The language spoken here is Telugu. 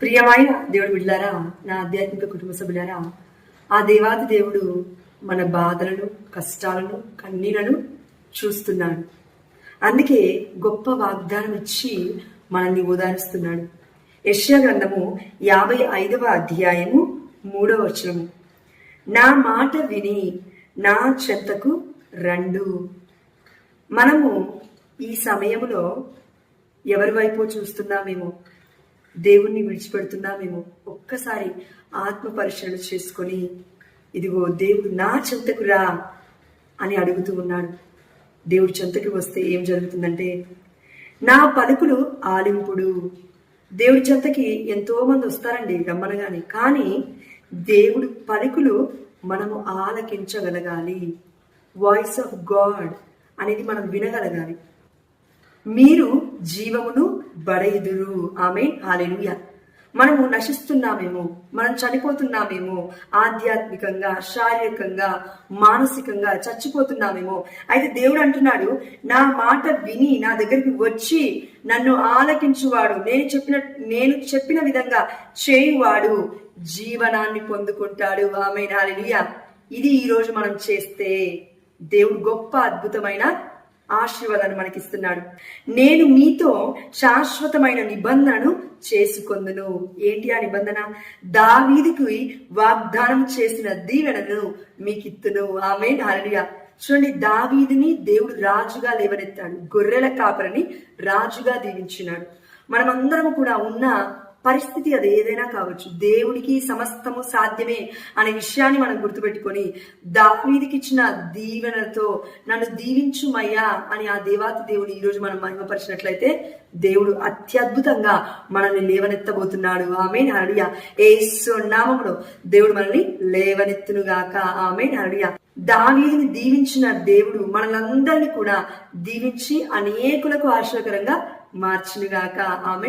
ప్రియమైన దేవుడు విడిలారా నా ఆధ్యాత్మిక కుటుంబ సభ్యులారా ఆ దేవాది దేవుడు మన బాధలను కష్టాలను కన్నీలను చూస్తున్నాడు. అందుకే గొప్ప వాగ్దానం ఇచ్చి మనల్ని ఓదారుస్తున్నాడు. యష్యా గ్రంథము యాభై ఐదవ అధ్యాయము మూడవ వచనము. నా మాట విని నా చెంతకు రెండు. మనము ఈ సమయంలో ఎవరి వైపు చూస్తున్నామేమో? దేవుణ్ణి విడిచిపెడుతున్నామేమో ఒక్కసారి ఆత్మ పరిశీలన చేసుకొని ఇదిగో దేవుడు నా చెంతకు రా అని అడుగుతూ ఉన్నాడు. దేవుడి చెంతకి వస్తే ఏం జరుగుతుందంటే నా పలుకులు ఆలింపుడు. దేవుడి చెంతకి ఎంతో మంది వస్తారండి గమ్మనగానే కానీ దేవుడు పలుకులు మనము ఆలకించగలగాలి. వాయిస్ ఆఫ్ గాడ్ అనేది మనం వినగలగాలి. మీరు జీవమును బడయుదురు ఆమె హాలెలుయ మనము నశిస్తున్నామేమో మనం చనిపోతున్నామేమో ఆధ్యాత్మికంగా శారీరకంగా మానసికంగా చచ్చిపోతున్నామేమో. అయితే దేవుడు అంటున్నాడు నా మాట విని నా దగ్గరికి వచ్చి నన్ను ఆలకించువాడు. నేను చెప్పిన నేను చెప్పిన విధంగా చేయువాడు జీవనాన్ని పొందుకుంటాడు. ఆమె నాలియ ఇది ఈరోజు మనం చేస్తే దేవుడు గొప్ప అద్భుతమైన ఆశీర్వాదాన్ని మనకిస్తున్నాడు. నేను మీతో శాశ్వతమైన నిబంధనను చేసుకొందును. ఏంటి ఆ నిబంధన? దావీదికి వాగ్దానం చేసిన దీవెనను మీకిత్తును. ఆమె హాలలుయ చూడండి దావీదిని దేవుడు రాజుగా లేవనెత్తాడు. గొర్రెల కాపరిని రాజుగా దీవించినాడు. మనమందరం కూడా ఉన్న పరిస్థితి అది ఏదైనా కావచ్చు. దేవుడికి సమస్తము సాధ్యమే అనే విషయాన్ని మనం గుర్తుపెట్టుకొని దావీదికి ఇచ్చిన దీవెనతో నన్ను దీవించుమయ్యా అని ఆ దేవాతి దేవుని ఈ రోజు మనం మహిమపరిచినట్లయితే దేవుడు అత్యద్భుతంగా మనల్ని లేవనెత్తబోతున్నాడు. ఆమె నడుయ ఏసు నామములో దేవుడు మనల్ని లేవనెత్తునుగాక. ఆమె నడుయ దావీదిని దీవించిన దేవుడు మనలందరినీ కూడా దీవించి అనేకులకు ఆశ్చర్యకరంగా మార్చినగాక. ఆమె